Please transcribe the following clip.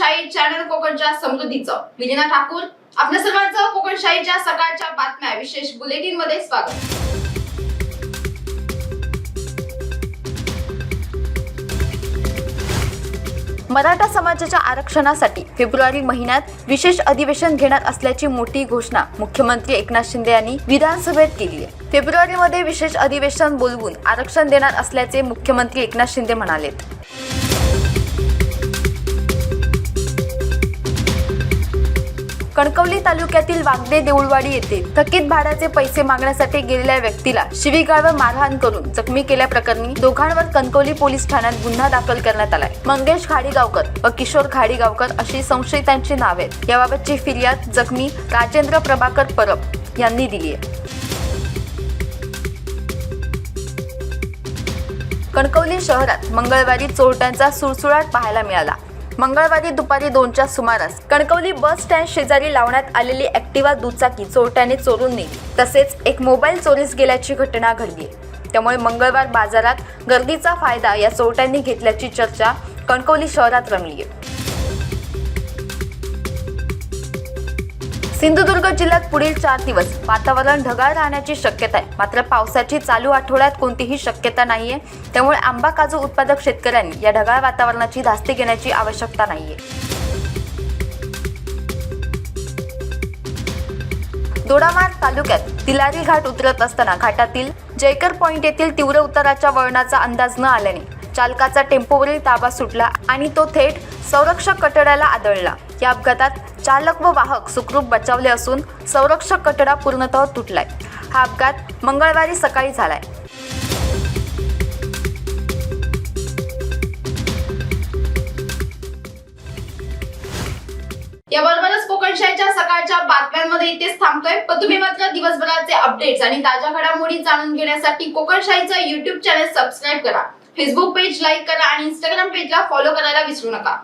कोकणच्या समृद्धीचं. विलिना ठाकूर आपल्या सर्वांचं कोकणशाहीच्या सकाळच्या बातम्या. विशेष बुलेटिनमध्ये स्वागत. मराठा समाजाच्या आरक्षणासाठी फेब्रुवारी महिन्यात विशेष अधिवेशन घेणार असल्याची मोठी घोषणा मुख्यमंत्री एकनाथ शिंदे यांनी विधानसभेत केली आहे. फेब्रुवारीमध्ये विशेष अधिवेशन बोलवून आरक्षण देणार असल्याचे मुख्यमंत्री एकनाथ शिंदे म्हणालेत कणकवली तालुक्यातील वागदे देऊळवाडी येथे थकीत भाड्याचे पैसे मागण्यासाठी गेलेल्या व्यक्तीला शिवीगाळ व मारहाण करून जखमी केल्याप्रकरणी दोघांवर कणकवली पोलीस ठाण्यात गुन्हा दाखल करण्यात आलाय. मंगेश खाडीगावकर व किशोर खाडीगावकर अशी संशयितांची नावे आहेत. याबाबतची फिर्याद जखमी राजेंद्र प्रभाकर परब यांनी दिली आहे. कणकवली शहरात मंगळवारी चोरट्यांचा सुळसुळाट पाहायला मिळाला. मंगळवारी दुपारी दोनच्या सुमारास कणकवली बस स्टँड शेजारी लावण्यात आलेली ऍक्टिवा दुचाकी चोरट्याने चोरून नेली. तसेच एक मोबाईल चोरीस गेल्याची घटना घडली. त्यामुळे मंगळवार बाजारात गर्दीचा फायदा या चोरट्यांनी घेतल्याची चर्चा कणकवली शहरात रंगली आहे. सिंधुदुर्ग जिल्ह्यात पुढील चार दिवस वातावरण ढगाळ राहण्याची शक्यता आहे. मात्र पावसाची चालू आठवड्यात कोणतीही शक्यता नाहीये. त्यामुळे आंबा काजू उत्पादक शेतकऱ्यांनी या ढगाळ वातावरणाची धास्ती घेण्याची आवश्यकता नाहीये. दोडामार्ग तालुक्यात तिलारी घाट उतरत असताना घाटातील जयकर पॉइंट येथील तीव्र उताराच्या वळणाचा अंदाज न आल्याने चालकाचा टेम्पोवरील ताबा सुटला आणि तो थेट संरक्षक कटड्याला आदळला. या अपघातात चालक व वाहक सुखरूप बचावले असून संरक्षक कटडा पूर्णतः तुटलाय. हा अपघात मंगळवारी सकाळी झालाय. याबरोबरच कोकणशाहीच्या सकाळच्या बातम्यांमध्ये इथेच थांबतोय. पण तुम्ही मात्र दिवसभराचे अपडेट्स आणि ताज्या घडामोडी जाणून घेण्यासाठी कोकणशाहीचं युट्यूब चॅनल सबस्क्राईब करा. फेसबुक पेज लाईक करा आणि इंस्टाग्राम पेजला फॉलो करायला विसरू नका.